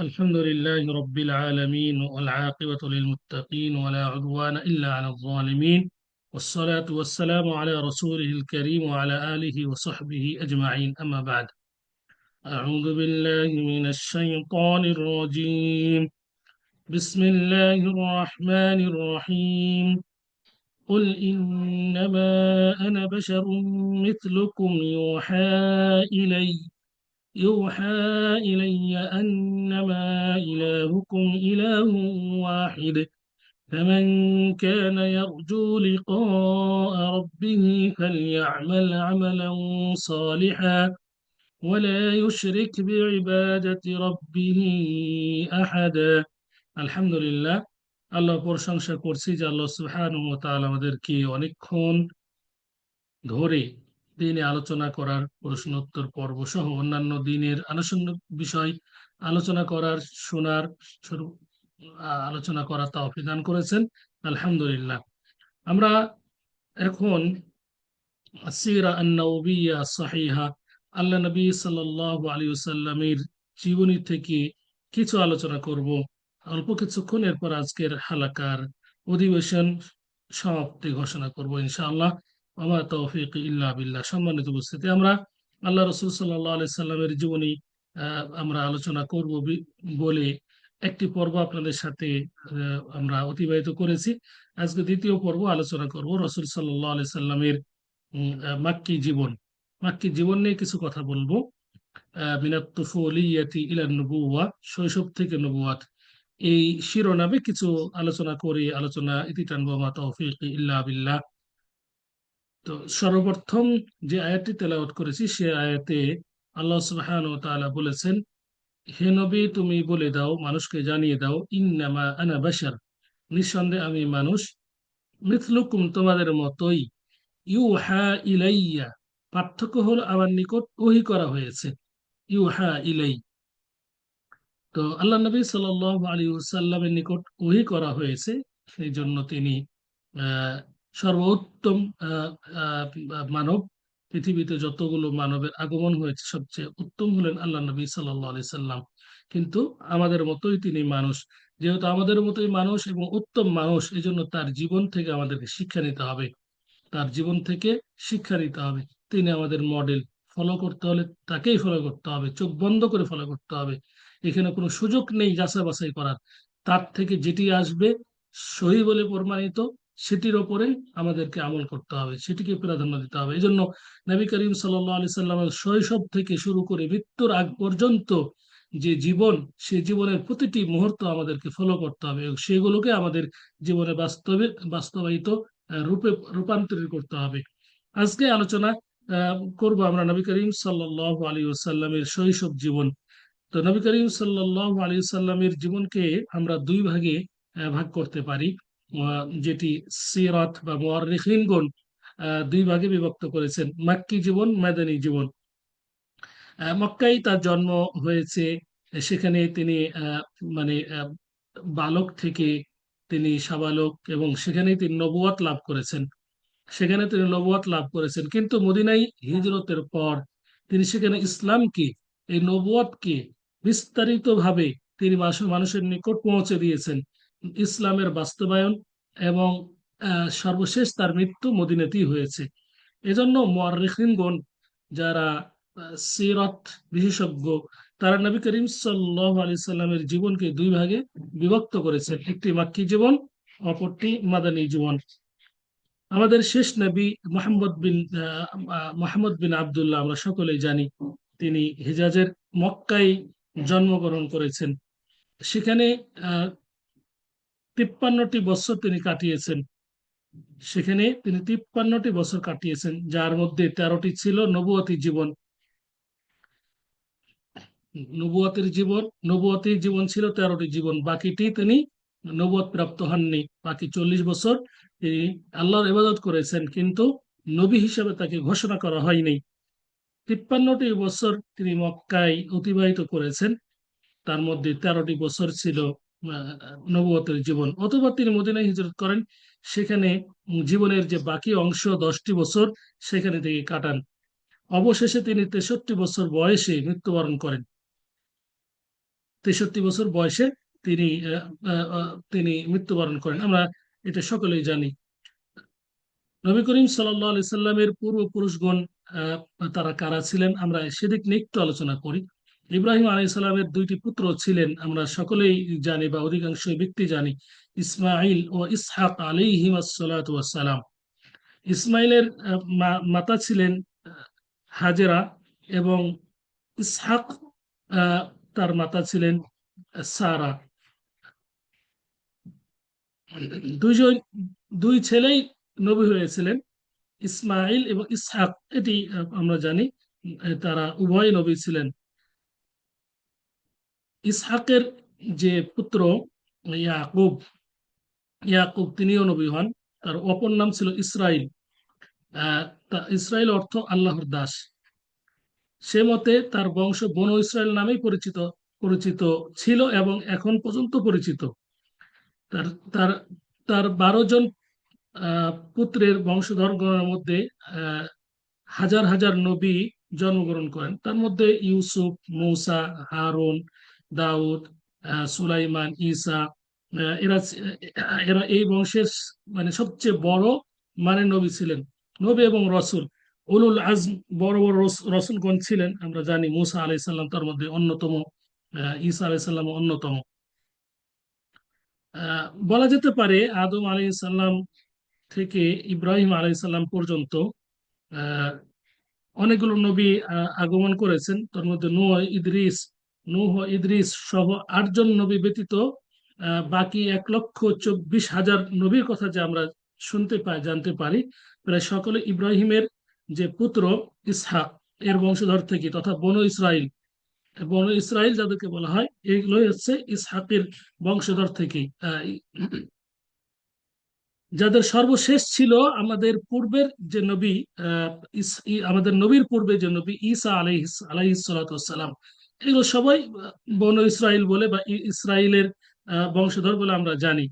الحمد لله رب العالمين والعاقبة للمتقين ولا عدوان إلا على الظالمين. والصلاة والسلام على رسوله الكريم وعلى آله وصحبه أجمعين. أما بعد أعوذ بالله من الشيطان الرجيم. بسم الله الرحمن الرحيم. قل إنما أنا بشر مثلكم يوحى إلي. يوحى إلي أنما إلهكم إله واحد فمن كان يرجو لقاء ربه فليعمل عملا صالحا ولا يشرك بعبادة ربه أحدا الحمد لله আল্লাহ প্রশংসা করছি যে আল্লাহ সুবহানাহু ওয়া তাআলা আমাদেরকে অনেকক্ষণ ধরে দিনে আলোচনা করার প্রশ্নোত্তর পর্ব সহ অন্যান্য দিনের আনুষঙ্গিক বিষয় আলোচনা করার শোনার আলোচনা করার তৌফিক দান করেছেন। আলহামদুলিল্লাহ। আমরা এখন আল্লাহ নবী সাল্লাল্লাহু আলাইহি ওয়াসাল্লামের জীবনী থেকে কিছু আলোচনা করব। অল্প কিছুক্ষণ এরপর আজকের হালাকার অধিবেশন সমাপ্তি ঘোষণা করব ইনশাআল্লাহ। আমার তৌফিক ইল্লা বিল্লাহ। সম্মানিত উপস্থিতি আমরা আল্লাহ রসুল সাল্লাহ আলি সাল্লামের জীবনী আমরা আলোচনা করব বলে একটি পর্ব আপনাদের সাথে আমরা অতিবাহিত করেছি। আজকে দ্বিতীয় পর্ব আলোচনা করব রসুল সাল্লাহ আলি সাল্লামের মাক্কি জীবন। মাক্কি জীবন নিয়ে কিছু কথা বলব। আহ, মিনাত তুফুলিয়াতি ইলা শৈশব থেকে নবুয়াত এই শিরোনামে কিছু আলোচনা করে আলোচনা ইতি টানবো। মা তৌফিক ইল্লা তো সর্বপ্রথম যে আয়াতটি তেলাওয়াত করেছি, সে আয়াতে আল্লাহ সুবহানাহু ওয়া তাআলা বলেছেন, হে নবী, তুমি বলে দাও, মানুষকে জানিয়ে দাও, ইন্নামা আনা বাশার। নিঃসন্দেহে আমি মানুষ, মিথলুকুম তোমাদের মতোই। ইউহা ইলাইয়া, পার্থক্য হল আমার নিকট ওহি করা হয়েছে। ইউহা ইলাই। তো আল্লাহ নবী সাল্লাল্লাহু আলাইহি ওয়াসাল্লামের নিকট ওহি করা হয়েছে, সেই জন্য তিনি সর্বোত্তম মানব, পৃথিবীতে যতগুলো মানবের আগমন হয়েছে, সবচেয়ে উত্তম হলেন আল্লাহ নবী আলাইহি সাল্লাম। কিন্তু আমাদের মতোই তিনি মানুষ। যেহেতু আমাদের মতোই মানুষ এবং উত্তম মানুষ, এজন্য তার জীবন থেকে আমাদেরকে শিক্ষা নিতে হবে। তার জীবন থেকে শিক্ষা নিতে হবে। তিনি আমাদের মডেল ফলো করতে হলে তাকেই ফলো করতে হবে। চোখ বন্ধ করে ফলো করতে হবে। এখানে কোনো সুযোগ নেই যাচাই বাছাই করার। তার থেকে যেটি আসবে সহি বলে প্রমাণিত। সেটির ওপরে আমাদেরকে আমল করতে হবে, সেটিকে প্রাধান্য দিতে হবে। এই জন্য নবী করিম সাল্লাহ আলি সাল্লামের শৈশব থেকে শুরু করে মৃত্যুর আগ পর্যন্ত যে জীবন, সে জীবনের প্রতিটি মুহূর্ত আমাদেরকে ফলো করতে হবে এবং সেগুলোকে আমাদের জীবনে বাস্তবে, বাস্তবায়িত রূপে রূপান্তরিত করতে হবে। আজকে আলোচনা করব আমরা নবী করিম সাল্লাহ আলী সাল্লামের শৈশব জীবন। তো নবী করিম সাল্লাহ আলী সাল্লামের জীবনকে আমরা দুই ভাগে ভাগ করতে পারি। যেটি সিরাত বা মুআররিখিনগণ আহ, দুই ভাগে বিভক্ত করেছেন। মাক্কি জীবন মাদানী জীবন। আহ, মক্কায় তার জন্ম হয়েছে সেখানে তিনি মানে বালক থেকে তিনি সাবালক এবং সেখানেই তিনি নবুয়াত লাভ করেছেন। সেখানে তিনি নবুয়াত লাভ করেছেন। কিন্তু মদিনাই হিজরতের পর তিনি সেখানে ইসলামকে এই নবুয়াতকে বিস্তারিতভাবে তিনি মানুষের নিকট পৌঁছে দিয়েছেন। ইসলামের বাস্তবায়ন এবং সর্বশেষ তার মৃত্যু মদিনাতেই হয়েছে। এজন্য মুআররিখিনগণ যারা সিরাত বিশেষজ্ঞ, তারা নবী করিম আলাইহি সাল্লামের জীবনকে দুই ভাগে বিভক্ত করেছেন। একটি মাক্কি জীবন, অপরটি মাদানী জীবন। আমাদের শেষ নবী মোহাম্মদ বিন মোহাম্মদ বিন আবদুল্লাহ আমরা সকলেই জানি, তিনি হিজাজের মক্কায় জন্মগ্রহণ করেছেন। সেখানে তিপ্পান্নটি বছর তিনি কাটিয়েছেন। সেখানে তিনি তিপ্পান্নটি বছর কাটিয়েছেন, যার মধ্যে তেরোটি ছিল নবুয়তী জীবন। নবুয়তের জীবন নবুয়তী জীবন ছিল তেরোটি জীবন, বাকিটি তিনি নবুয়ত প্রাপ্ত হননি। বাকি চল্লিশ বছর তিনি আল্লাহর ইবাদত করেছেন, কিন্তু নবী হিসেবে তাকে ঘোষণা করা হয়নি। তিপ্পান্নটি বছর তিনি মক্কায় অতিবাহিত করেছেন, তার মধ্যে তেরোটি বছর ছিল নবুয়তের জীবন। অথবা তিনি মদিনায় হিজরত করেন, সেখানে জীবনের যে বাকি অংশ দশটি বছর সেখানে থেকে কাটান। অবশেষে তিনি তেষট্টি বছর বয়সে মৃত্যুবরণ করেন। তেষট্টি বছর বয়সে তিনি তিনি মৃত্যুবরণ করেন। আমরা এটা সকলেই জানি। নবী করিম সাল্লাহ সাল্লামের পূর্বপুরুষগণ তারা কারা ছিলেন? আমরা সেদিক নিয়ে একটু আলোচনা করি। ইব্রাহিম আলাই সাল্লামের দুইটি পুত্র ছিলেন, আমরা সকলেই জানি বা অধিকাংশ ব্যক্তি জানি ইসমাইল ও ইসহাক আলাইহিম সালাম। ইসমাইলের মাতা ছিলেন হাজেরা এবং ইসহাক তার মাতা ছিলেন, সারা। দুইজন, দুই ছেলেই নবী হয়েছিলেন ইসমাইল এবং ইসহাক। এটি আমরা জানি, তারা উভয় নবী ছিলেন। ইসহাকের যে পুত্র, ইয়াকুব ইয়াকুব তিনিও নবী হন, তার অপর নাম ছিল ইসরাইল। ইসরাইল অর্থ আল্লাহর দাস। সে মতে তার বংশ বন ইসরায়েল নামেই পরিচিত পরিচিত ছিল এবং এখন পর্যন্ত পরিচিত। তার তার তার বারো জন পুত্রের বংশধর গণের মধ্যে হাজার হাজার নবী জন্মগ্রহণ করেন। তার মধ্যে ইউসুফ, মৌসা, হারুন দাউদ সুলাইমান, ঈসা এরা এরা এই বংশের মানে সবচেয়ে বড় মানে নবী ছিলেন। নবী এবং রসুল। উলুল আজম বড় বড় রসুলগণ ছিলেন? আমরা জানি মুসা আলাই সাল্লাম তার মধ্যে অন্যতম ঈসা আলাই সাল্লাম অন্যতম। বলা যেতে পারে আদম আলাই সাল্লাম থেকে ইব্রাহিম আলাই সাল্লাম পর্যন্ত অনেকগুলো নবী আগমন করেছেন। তার মধ্যে নূহ ইদ্রিস নূহ, ইদ্রিস সহ আটজন নবী ব্যতীত বাকি এক লক্ষ চব্বিশ হাজার নবীর কথা যে আমরা শুনতে পাই জানতে পারি, প্রায় সকলে ইব্রাহিমের যে পুত্র ইসহাক, এর বংশধর থেকে, তথা বনু ইসরাইল। বনু ইসরাইল যাদেরকে বলা হয়, এগুলোই হচ্ছে ইসহাকের বংশধর থেকে যাদের সর্বশেষ ছিল আমাদের পূর্বের যে নবী আমাদের নবীর পূর্বে যে নবী ঈসা আলাই আলাইসালাম এগুলো সবাই বন ইসরাইল বলে বা ই- ইসরাইলের আহ, বংশধর বলে আমরা জানি।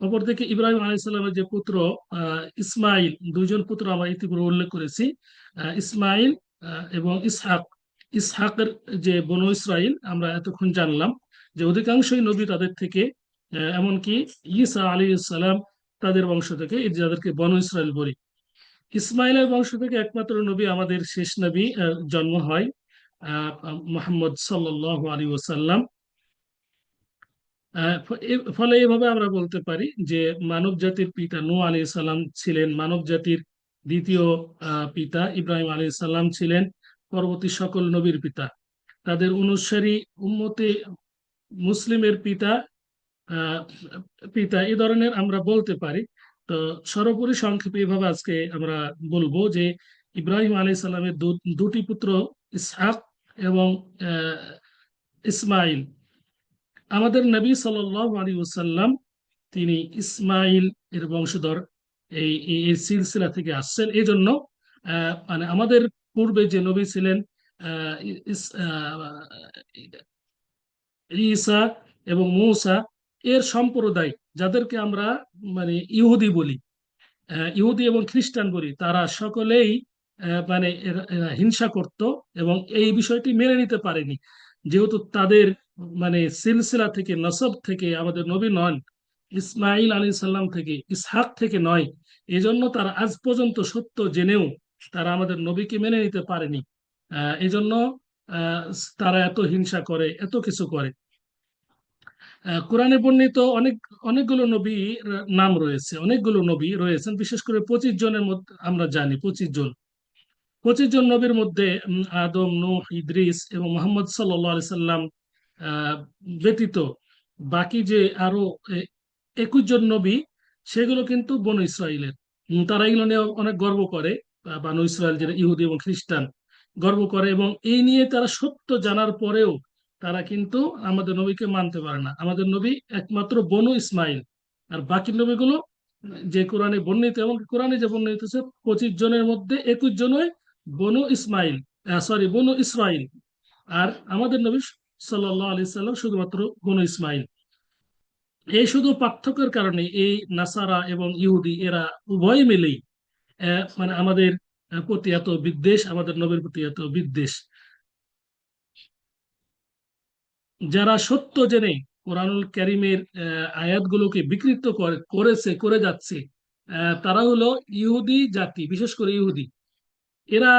অপরদিকে ইব্রাহিম আলাইসাল্লামের যে পুত্র আহ, ইসমাইল দুইজন পুত্র আমরা ইতিপূর্বে উল্লেখ করেছি। ইসমাইল এবং ইসহাক। ইসহাকের যে বনু ইসরাইল আমরা এতক্ষণ জানলাম যে অধিকাংশই নবী তাদের থেকে এমনকি ঈসা আলী সালাম তাদের বংশ থেকে যাদেরকে বনু ইসরাইল বলি। ইসমাইলের বংশ থেকে একমাত্র নবী আমাদের শেষ নবী জন্ম হয় মোহাম্মদ সাল্লাহ আলী ওসাল্লাম ফলে এভাবে আমরা বলতে পারি যে মানব জাতির পিতা নূহ আলী সাল্লাম ছিলেন মানব জাতির দ্বিতীয় পিতা। ইব্রাহিম আলী সাল্লাম ছিলেন পরবর্তী সকল নবীর পিতা। তাদের অনুসারী উম্মতে মুসলিমের পিতা পিতা এ ধরনের আমরা বলতে পারি। তো সর্বোপরি সংক্ষেপে এভাবে আজকে আমরা বলব যে ইব্রাহিম আলী সাল্লামের দুটি পুত্র, ইসহাক এবং ইসমাইল। আমাদের নবী সাল্লাহ আলী ওসাল্লাম তিনি ইসমাইল এর বংশধর এই এই সিলসিলা থেকে আসছেন। এই জন্য মানে আমাদের পূর্বে যে নবী ছিলেন ঈসা এবং মৌসা, এর সম্প্রদায় যাদেরকে আমরা মানে ইহুদি বলি ইহুদি এবং খ্রিস্টান বলি, তারা সকলেই মানে হিংসা করত এবং এই বিষয়টি মেনে নিতে পারেনি। যেহেতু তাদের মানে সিলসিলা থেকে, নসব থেকে, আমাদের নবী নন ইসমাইল আলী সাল্লাম থেকে, ইসহাক থেকে নয়। এজন্য তারা আজ পর্যন্ত সত্য জেনেও তারা আমাদের নবীকে মেনে নিতে পারেনি। আহ, এজন্য তারা এত হিংসা করে, এত কিছু করে। কোরআনে বর্ণিত অনেক, অনেকগুলো নবী নাম রয়েছে, অনেকগুলো নবী রয়েছেন। বিশেষ করে পঁচিশ জনের মধ্যে আমরা জানি, পঁচিশ জন। পঁচিশ জন নবীর মধ্যে আদম, নূহ, ইদ্রিস এবং মোহাম্মদ সাল্লি সাল্লাম ব্যতীত বাকি যে আরও একুশ জন নবী, সেগুলো কিন্তু বন ইসরায়েলের তারা এগুলো নিয়ে অনেক গর্ব করে বানু ইসরায়েল যেটা ইহুদি এবং খ্রিস্টান, গর্ব করে এবং এই নিয়ে তারা সত্য জানার পরেও তারা কিন্তু আমাদের নবীকে মানতে পারে না। আমাদের নবী একমাত্র বনু ইসমাইল, আর বাকি নবীগুলো যে কোরআনে বর্ণিত এবং কোরআনে যে বর্ণিত পঁচিশ জনের মধ্যে একুশ জনই বনু ইসমাইল সরি বনু ইসরাইল। আর আমাদের নবী সাল্লাম শুধুমাত্র বনু ইসমাইল। এই শুধু পার্থক্যের কারণে এই নাসারা এবং ইহুদি এরা উভয় মিলেই মানে আমাদের প্রতি এত বিদ্বেষ, আমাদের নবীর প্রতি এত বিদ্বেষ। যারা সত্য জেনে কোরআনুল কারিমের আয়াতগুলোকে বিকৃত করে, করেছে, করে যাচ্ছে তারা হলো ইহুদি জাতি, বিশেষ করে ইহুদি। এরা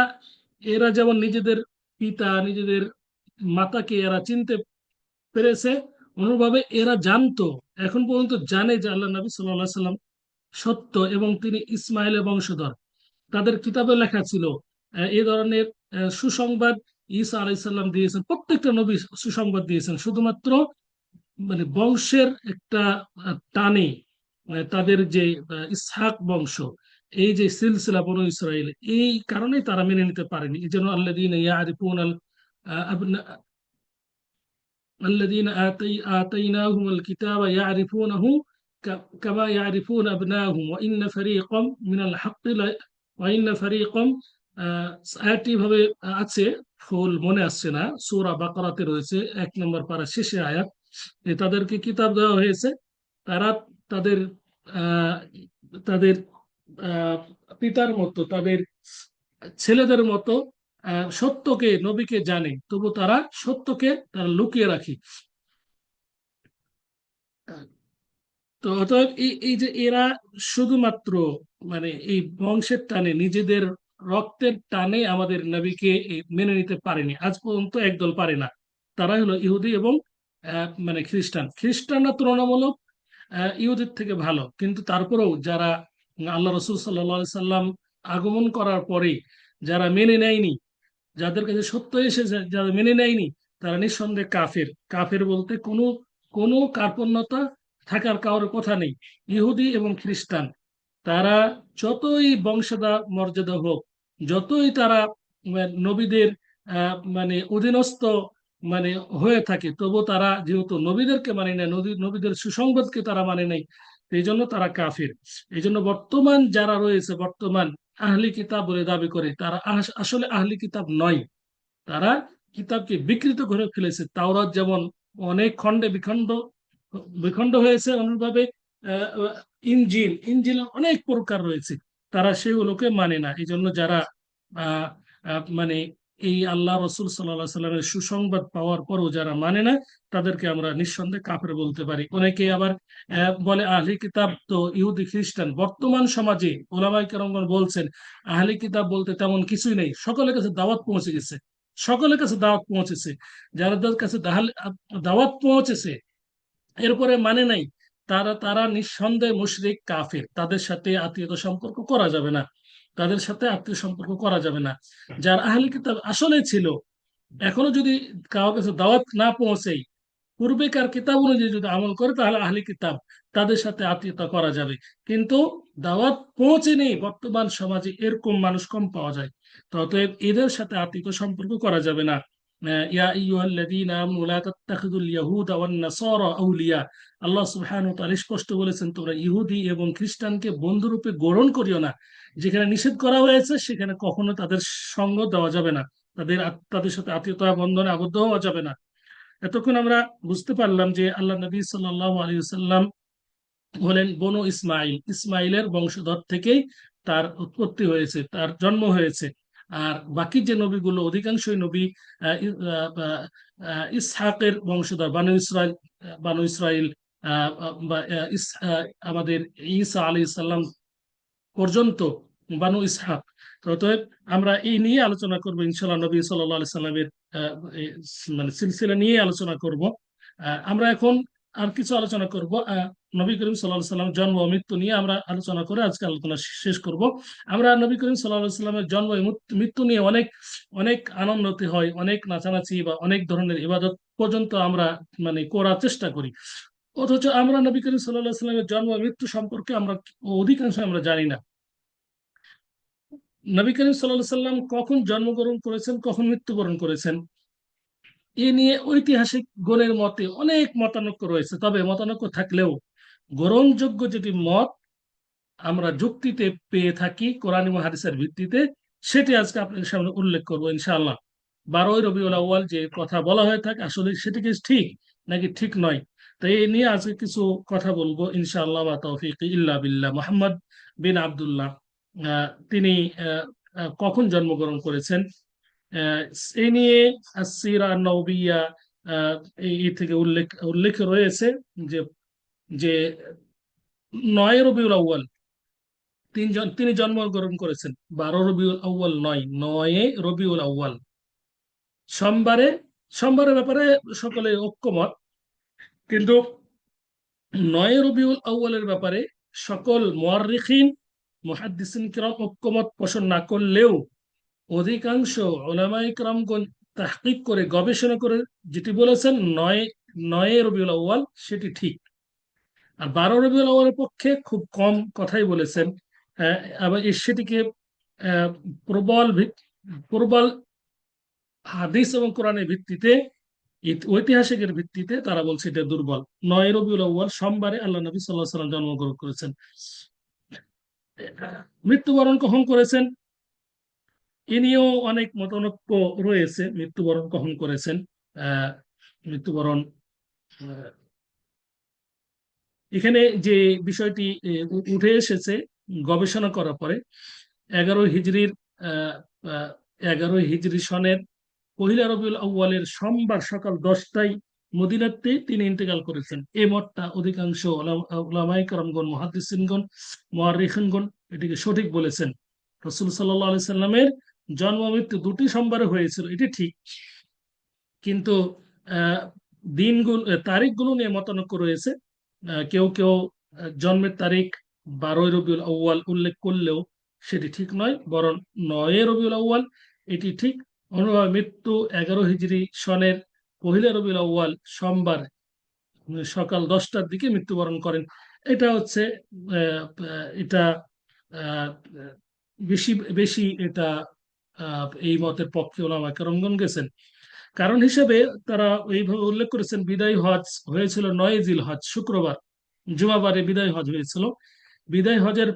এরা যেমন নিজেদের পিতা, নিজেদের মাতাকে এরা চিনতে পেরেছে অনুভাবে এরা জানতো, এখন পর্যন্ত জানে যে আল্লাহ নবী সাল্লাহ সাল্লাম সত্য এবং তিনি ইসমাইলের বংশধর। তাদের কিতাবে লেখা ছিল এই ধরনের সুসংবাদ ঈসা আলাইসাল্লাম দিয়েছেন, প্রত্যেকটা নবী সুসংবাদ দিয়েছেন, শুধুমাত্র মানে বংশের একটা টানে তাদের যে ইসহাক বংশ। এই যে সিলসিলা বনু ইসরায়েল এই কারণে তারা মেনে নিতে পারেনি এই জন্য আল্লাহ দিন ইয়ারিফুন আল الذين آتي آتيناهم الكتاب يعرفونه ك- كما يعرفون أبناءهم وإن فريقا من الحق لا- وإن فريقا আহ, আয়াতটি ভাবে আছে ফুল মনে আসছে না সূরা বাকারাতে রয়েছে এক নম্বর পারা শেষে আয়াত যে তাদেরকে কিতাব দেওয়া হয়েছে তারা তাদের আহ, তাদের আহ, পিতার মতো, তাদের ছেলেদের মতো সত্যকে নবীকে জানে, তবু তারা সত্যকে তারা লুকিয়ে রাখে। তো অতএব এই যে এরা শুধুমাত্র মানে এই বংশের টানে, নিজেদের রক্তের টানে আমাদের নবীকে মেনে নিতে পারেনি। আজ পর্যন্ত একদল পারে না। তারা হলো ইহুদি এবং মানে খ্রিস্টান। খ্রিস্টানরা তুলনামূলক ইহুদির থেকে ভালো। কিন্তু তারপরেও যারা আল্লাহ রসুল সাল্লা সাল্লাম আগমন করার পরে যারা মেনে নেয়নি, যাদের কাছে সত্য এসেছে যারা মেনে নেয়নি, তারা নিঃসন্দেহে কাফের। কাফের বলতে কোনো কোনো কার্পণ্যতা থাকার কারোর কথা নেই। ইহুদি এবং খ্রিস্টান, তারা যতই বংশদা মর্যাদা হোক, যতই তারা নবীদের মানে অধীনস্থ মানে হয়ে থাকে তবু তারা যেহেতু নবীদেরকে মানে নেয়, নবী, নবীদের সুসংবাদকে তারা মানে নেই এই জন্য তারা কাফির। এই জন্য বর্তমান যারা রয়েছে বর্তমান আহলি কিতাব বলে দাবি করে তারা আসলে আহলি কিতাব নয়। তারা কিতাবকে বিকৃত করে ফেলেছে। তাওরাত যেমন অনেক খণ্ডে বিখণ্ড বিখণ্ড হয়েছে অনুভাবে আহ, ইনজিল ইনজিল অনেক প্রকার রয়েছে। তারা সেগুলোকে মানে না। এই জন্য যারা মানে এই আল্লাহ রসুল সাল্লাহ সাল্লামের সুসংবাদ পাওয়ার পরও যারা মানে না, তাদেরকে আমরা নিঃসন্দেহে কাফের বলতে পারি। অনেকে আবার বলে, আহলি কিতাব তো ইহুদি খ্রিস্টান। বর্তমান সমাজে ওলামাই কেরমগণ বলছেন, আহলি কিতাব বলতে তেমন কিছুই নেই। সকলের কাছে দাওয়াত পৌঁছে গেছে। সকলের কাছে দাওয়াত পৌঁছেছে। যাদের কাছে দাওয়াত পৌঁছেছে, এরপরে মানে নাই। তারা তারা নিঃসন্দেহে মুশরিক, কাফের। তাদের সাথে আত্মীয়তা সম্পর্ক করা যাবে না। তাদের সাথে আত্মীয় সম্পর্ক করা যাবে না। যার আহলি কিতাব আসলে ছিল, এখনও যদি কারও কাছে দাওয়াত না পৌঁছেই, পূর্বেকার কিতাব অনুযায়ী যদি আমল করে, তাহলে আহলি কিতাব তাদের সাথে আত্মীয়তা করা যাবে। কিন্তু দাওয়াত পৌঁছে নেই বর্তমান সমাজে এরকম মানুষ কম পাওয়া যায়। তত এদের সাথে আত্মীয় সম্পর্ক করা যাবে না। ইয়া আইয়ুহাল্লাযীনা আমানু লা তাত্তাখিযুল ইয়াহুদা ওয়ান নাসারা আউলিয়া আল্লাহ সুবহানাহু স্পষ্ট বলেছেন, তোমরা ইহুদি এবং খ্রিস্টানকে বন্ধুরূপে গ্রহণ করিও না। যেখানে নিষেধ করা হয়েছে, সেখানে কখনো তাদের সঙ্গ দেওয়া যাবে না। তাদের তাদের সাথে আত্মীয়তা বন্ধনে আবদ্ধ হওয়া যাবে না। এতক্ষণ আমরা বুঝতে পারলাম যে আল্লাহ নবী সাল্লাল্লাহু আলাইহি ওয়াসাল্লাম হলেন বনু ইসমাইল ইসমাইলের বংশধর থেকেই তার উৎপত্তি হয়েছে, তার জন্ম হয়েছে। আর বাকি যে নবীগুলো অধিকাংশই নবী ইসহাকের বংশধর বানু ইসরাইল আহ, বানু ইস- আহ, আমাদের ঈসা আলাইহিস সালাম পর্যন্ত বানু ইসহাক। অতএব আমরা এই নিয়ে আলোচনা করব ইনশাল্লাহ নবী সাল্লাহ আলি সাল্লামের মানে সিলসিলা নিয়ে আলোচনা করব। আমরা এখন আর কিছু আলোচনা করব। নবী করিম সাল্লাহ সাল্লাম জন্ম ও মৃত্যু নিয়ে আমরা আলোচনা করে আজকে আলোচনা শেষ করব। আমরা নবী করিম সাল্লাহ সাল্লামের জন্ম মৃত্যু- নিয়ে অনেক অনেক আনন্দতে হয়, অনেক নাচানাচি বা অনেক ধরনের ইবাদত পর্যন্ত আমরা মানে করার চেষ্টা করি। অথচ আমরা নবী করিম সাল্লাহ সাল্লামের জন্ম মৃত্যু সম্পর্কে আমরা অধিকাংশ আমরা জানি না। নবী করিম সাল্লাহ সাল্লাম কখন জন্মগ্রহণ করেছেন, কখন মৃত্যুবরণ করেছেন? এ নিয়ে ঐতিহাসিক গণের মতে অনেক মতানৈক্য রয়েছে। তবে মতানৈক্য থাকলেও গ্রহণযোগ্য যেটি মত আমরা যুক্তিতে পেয়ে থাকি, কোরআন এবং হাদিসের ভিত্তিতে, সেটি আজকে আপনাদের সামনে উল্লেখ করব ইনশাআল্লাহ। বারোই রবিউল আউয়াল যে কথা বলা হয়ে থাকে, আসলে সেটি কি ঠিক নাকি ঠিক নয়? তো এই নিয়ে আজকে কিছু কথা বলব ইনশাআল্লাহ, বা তৌফিক ইল্লা বিল্লাহ। মোহাম্মদ বিন আব্দুল্লাহ তিনি কখন জন্মগ্রহণ করেছেন? এই নিয়ে আসিরা নবিয়া এই থেকে উল্লেখ উল্লেখ রয়েছে যে যে নয় রবিউল আউয়াল তিনজন তিনি জন্মগ্রহণ করেছেন, বারো রবিউল আউয়াল নয় নয় রবিউল আউয়াল। সোমবারে, সোমবারের ব্যাপারে সকলে ঐক্যমত, কিন্তু নয় রবিউল আউয়ালের ব্যাপারে সকল মুয়াররিখিন, মুহাদ্দিসিন কিরাম ঐক্যমত পোষণ না করলেও অধিকাংশ ওলামাই কিরামগণ তাহকিক করে, গবেষণা করে যেটি বলেছেন, নয় নয় রবিউল আউয়াল সেটি ঠিক। আর বারো রবিউল আউয়ালের পক্ষে খুব কম কথাই বলেছেন। আবার সেটিকে প্রবল প্রবল হাদিস এবং কোরআনের ভিত্তিতে ঐতিহাসিকের ভিত্তিতে তারা বলছে এটা দুর্বল। নয় রবিউল আউয়াল সোমবারে আল্লাহ নবী সাল্লাহ সাল্লাম জন্মগ্রহণ করেছেন। মৃত্যুবরণ কখন করেছেন। এ নিয়েও অনেক মতানৈক্য রয়েছে, মৃত্যুবরণ কখন করেছেন? মৃত্যুবরণ এখানে যে বিষয়টি উঠে এসেছে, গবেষণা করার পরে এগারো হিজড়ির এগারো হিজড়ি সনের পহিলা রবিউল আউ্বালের সোমবার সকাল দশটায় মদিনাতে তিনি ইন্তেকাল করেছেন। এই মতটা অধিকাংশ ওলামাই করমগণ মহাদিসিনগণ মহারিখনগণ এটিকে সঠিক বলেছেন। রসুল সাল্লাহ আলি সাল্লামের জন্ম মৃত্যু দুটি সোমবারে হয়েছিল, এটি ঠিক। কিন্তু দিনগুলো তারিখগুলো নিয়ে মতানৈক্য রয়েছে। কেউ কেউ জন্মের তারিখ বারোই রবিউল আউ্য়াল উল্লেখ করলেও সেটি ঠিক নয়, বরং নয় রবিউল আউ্য়াল এটি ঠিক। অনুভাবে মৃত্যু এগারো হিজড়ি সনের পহিলা রবিউল আউ্য়াল সোমবার সকাল দশটার দিকে মৃত্যুবরণ করেন। এটা হচ্ছে এটা বেশি বেশি এটা এই মতের পক্ষে ওলামা কেরমগণ গেছেন। কারণ হিসেবে তারা এইভাবে উল্লেখ করেছেন, বিদায় হজ হয়েছিল নয় জিল হজ, শুক্রবার, জুমাবারে বিদায় হজ হয়েছিল। বিদায় হজের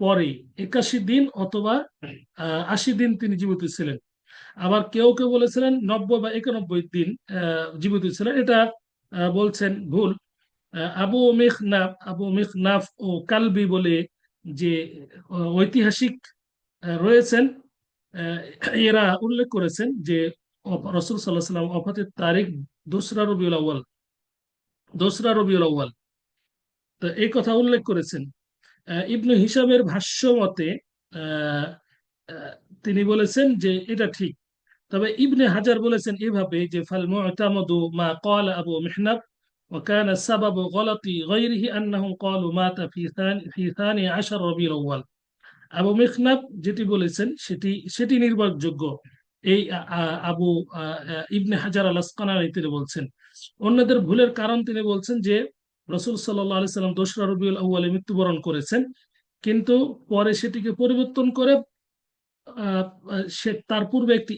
পরে একাশি দিন অথবা আশি দিন তিনি জীবিত ছিলেন। আবার কেউ কেউ বলেছিলেন নব্বই বা একানব্বই দিন জীবিত ছিলেন। এটা বলছেন ভুল। আবু মিখনাফ আবু মিখনাফ ও কালবি বলে যে ঐতিহাসিক রয়েছেন। এরা উল্লেখ করেছেন যে অপ- রসুল সাল্লাহ সাল্লাম অফাতের তারিখ দোসরা রবিউল আউ্য়াল দোসরা রবিউল আউ্য়াল তো এই কথা উল্লেখ করেছেন আহ, ইবনু হিসাবের ভাষ্য মতে আহ, আহ, তিনি বলেছেন যে এটা ঠিক তবে ইবনে হাজার বলেছেন এভাবে যে ফাল মুতামাদু মা قال আবু মিহনাব وكان السبب غلط غيره أنهم قالوا مات في ثاني في ثاني عشر ربيع الأول আবু মিখনাব যেটি বলেছেন, সেটি সেটি নির্ভরযোগ্য। এই আবু ইবনে হাজার আল আসকানানি তিনি বলছেন। অন্যদের ভুলের কারণ তিনি বলছেন যে, রসুল সাল্লাহ আলি সাল্লাম দোসরা রবিউল আউ্বালে মৃত্যুবরণ করেছেন, কিন্তু পরে সেটিকে পরিবর্তন করে সে তার পূর্বে একটি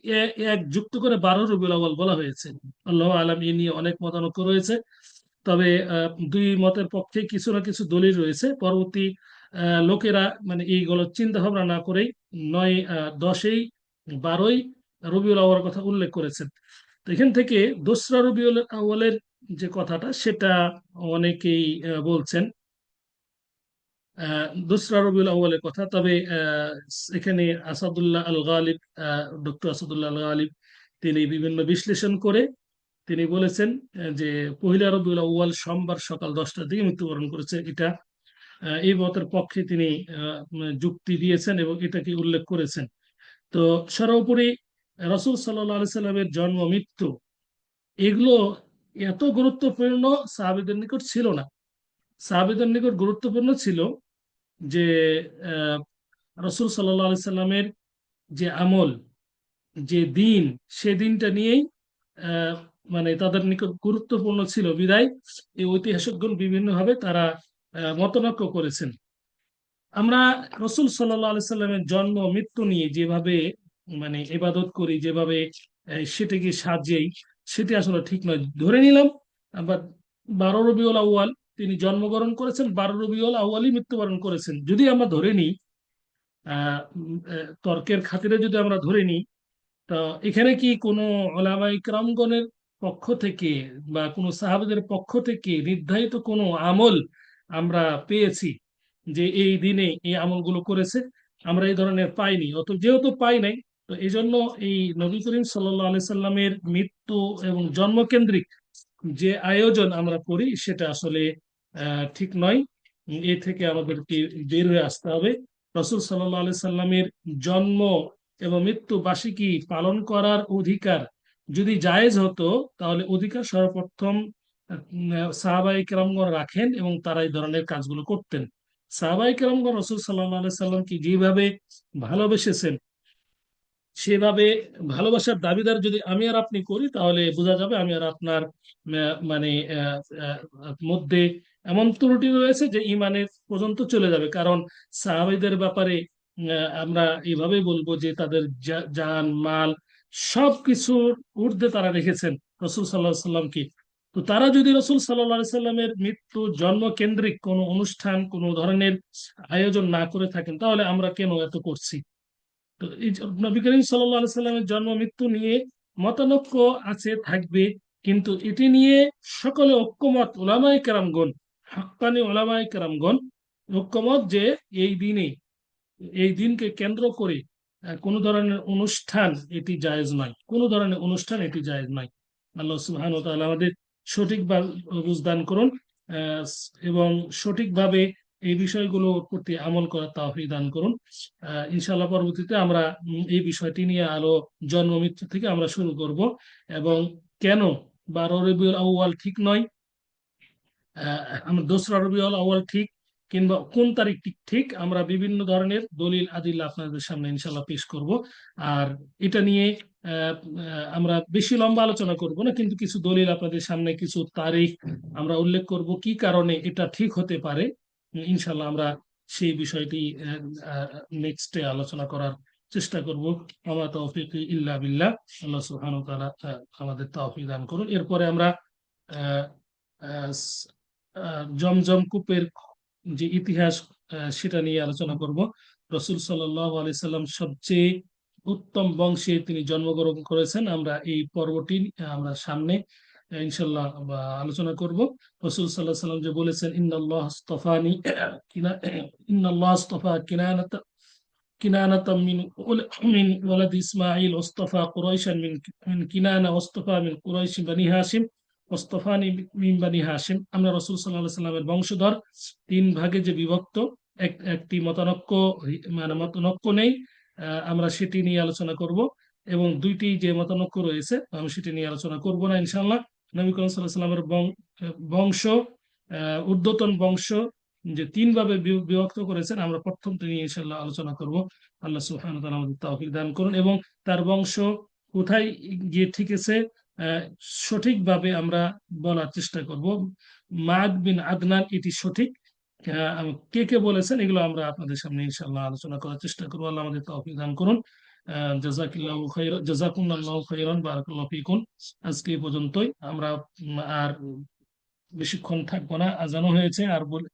এক যুক্ত করে বারো রবিউল আউ্বাল বলা হয়েছে। আল্লাহ আলম, এ নিয়ে অনেক মতানৈক্য রয়েছে। তবে দুই মতের পক্ষে কিছু না কিছু দলিল রয়েছে। পরবর্তী লোকেরা মানে এইগুলো চিন্তা ভাবনা না করেই নয় দশই, বারোই রবিউল আউ্বালের কথা উল্লেখ করেছেন। তো এখান থেকে দোসরা রবিউল আউ্বালের যে কথাটা, সেটা অনেকেই বলছেন। দোসরা রবিউল আউ্বালের কথা, তবে এখানে আসাদুল্লাহ আল গালিব ডক্টর আসাদুল্লাহ আল গালিব তিনি বিভিন্ন বিশ্লেষণ করে তিনি বলেছেন যে পহিলা রবিউল আউ্বাল সোমবার সকাল দশটার দিকে মৃত্যুবরণ করেছে। এটা এই মতের পক্ষে তিনি যুক্তি দিয়েছেন এবং এটাকে উল্লেখ করেছেন। তো সর্বোপরি রসুল সাল্লাহ সাল্লামের জন্ম, মৃত্যু, এগুলো এত গুরুত্বপূর্ণ সাহাবিদের নিকট ছিল না। সাহাবিদের নিকট গুরুত্বপূর্ণ ছিল যে রসুল সাল্লাহ আলি সাল্লামের যে আমল, যে দিন, সে দিনটা নিয়েই মানে তাদের নিকট গুরুত্বপূর্ণ ছিল। বিদায়, এই ঐতিহাসিকগণ বিভিন্নভাবে তারা মতনৈক্য করেছেন। আমরা রসুল সাল্লাহ সাল্লামের জন্ম, মৃত্যু নিয়ে যেভাবে মানে ইবাদত করি, যেভাবে সেটাকে সাজিয়েই, সেটি আসলে ঠিক নয়। ধরে নিলাম, আবার বারো রবিউল আউয়াল তিনি জন্মগ্রহণ করেছেন, বারো রবিউল আউয়ালই মৃত্যুবরণ করেছেন। যদি আমরা ধরে নিই তর্কের খাতিরে যদি আমরা ধরে নিই, তা এখানে কি কোনো ওলামা ইকরামগণের পক্ষ থেকে বা কোনো সাহাবাদের পক্ষ থেকে নির্ধারিত কোনো আমল আমরা পেয়েছি যে এই দিনে এই আমলগুলো করেছে, আমরা এই ধরনের পাইনি। অত যেহেতু পাই নাই, তো এই জন্য এই নবী করিম সাল্লাহ আলি সাল্লামের মৃত্যু এবং জন্মকেন্দ্রিক যে আয়োজন আমরা করি, সেটা আসলে ঠিক নয়। এ থেকে আমাদেরকে বের হয়ে আসতে হবে। রসুল সাল্লাহ আলি সাল্লামের জন্ম এবং মৃত্যু বার্ষিকী পালন করার অধিকার যদি জায়েজ হতো, তাহলে অধিকার সর্বপ্রথম সাহাবাই কেরামগণ রাখেন এবং তারা এই ধরনের কাজগুলো করতেন। সাহাবাই কেরামগণ রসুল সাল্লাহ সাল্লামকে যেভাবে ভালোবেসেছেন, সেভাবে ভালোবাসার দাবিদার যদি আমি আর আপনি করি, তাহলে বোঝা যাবে আমি আর আপনার মানে মধ্যে এমন ত্রুটি রয়েছে যে ইমানের পর্যন্ত চলে যাবে। কারণ সাহাবাইদের ব্যাপারে আমরা এইভাবে বলব যে তাদের জান, মাল সব কিছুর ঊর্ধ্বে তারা রেখেছেন। রসুল সাল্লাহ সাল্লামকে তো তারা যদি রসুল সাল্লাহ সাল্লামের মৃত্যু জন্ম কেন্দ্রিক কোনো অনুষ্ঠান, কোনো ধরনের আয়োজন না করে থাকেন, তাহলে আমরা কেন এত করছি? তো এই নবী করিম সাল্লাহ সাল্লামের জন্ম, মৃত্যু নিয়ে মতানৈক্য আছে, থাকবে। কিন্তু এটি নিয়ে সকলে ঐক্যমত ওলামাই কেরামগণ, হাক্কানি ওলামাই কেরামগণ ঐক্যমত যে এই দিনে, এই দিনকে কেন্দ্র করে কোনো ধরনের অনুষ্ঠান এটি জায়েজ নয়। কোনো ধরনের অনুষ্ঠান এটি জায়েজ নয়। আল্লাহ সুবহান ও তাআলা আমাদের সঠিক বুঝদান করুন এবং সঠিকভাবে এই বিষয়গুলোর প্রতি আমল করার তাহি দান করুন। আহ, ইনশাআল্লাহ পরবর্তীতে আমরা এই বিষয়টি নিয়ে আলো জন্ম মৃত্যু থেকে আমরা শুরু করব এবং কেন বারো রবিউল আউয়াল ঠিক নয়? আহ, আমরা দোসরা রবিউল আউয়াল ঠিক কিংবা কোন তারিখ ঠিক আমরা বিভিন্ন ধরনের দলিল আদিল্লা আপনাদের সামনে ইনশাল্লাহ পেশ করব। আর এটা নিয়ে আমরা বেশি লম্বা আলোচনা করব না কিন্তু কিছু দলিল আপনাদের সামনে কিছু তারিখ আমরা উল্লেখ করব কি কারণে এটা ঠিক হতে পারে। ইনশাল্লাহ আমরা সেই বিষয়টি নেক্সটে আলোচনা করার চেষ্টা করব। আমার তৌফিক ইল্লা বিল্লাহ। আল্লাহ তাআলা আহ, আমাদের তৌফিক দান করুন। এরপরে আমরা জমজম কূপের যে ইতিহাস আহ, সেটা নিয়ে আলোচনা করব রসুল সাল্লাহ আলি সাল্লাম সবচেয়ে উত্তম বংশে তিনি জন্মগ্রহণ করেছেন আমরা এই পর্বটি আহ, আমরা সামনে আহ, ইনশাল্লাহ বা আলোচনা করব রসুল সাল্লাহ সাল্লাম যে বলেছেন ইন্নাল্লাহ আস্তফানি কিনা ইন্নাল্লাহ আস্তফা কিনানাত كنانة من ول- من ولد إسماعيل واصطفى قريشا من من كنانة واصطفى من قريش بني هاشم মোস্তফানি মিমবানি হাসিম আমরা রসুল সাল্লাহ সাল্লামের বংশধর। তিন ভাগে যে বিভক্ত, এক একটি মতানক্য মানে মতানক্য নেই আমরা সেটি নিয়ে আলোচনা করব। এবং দুইটি যে মতানক্য রয়েছে, আমি সেটি নিয়ে আলোচনা করব না ইনশাল্লাহ নবী করিম সাল্লাহ সাল্লামের বংশ ঊর্ধ্বতন বংশ যে তিনভাবে বিভক্ত করেছেন, আমরা প্রথমটি নিয়ে ইনশাল্লাহ আলোচনা করব। আল্লাহ সুহান আমাদের তাহফিক দান করুন। এবং তার বংশ কোথায় গিয়ে ঠিকেছে সঠিকভাবে আমরা বলার চেষ্টা করব। মাদ বিন আদনান, এটি সঠিক। কে কে বলেছেন এগুলো আমরা আপনাদের সামনে ইনশাল্লাহ আলোচনা করার চেষ্টা করব। আল্লাহ আমাদের তৌফিক দান করুন। আজকে পর্যন্তই। আমরা আর বেশিক্ষণ থাকব না। আজানো হয়েছে, আর বলে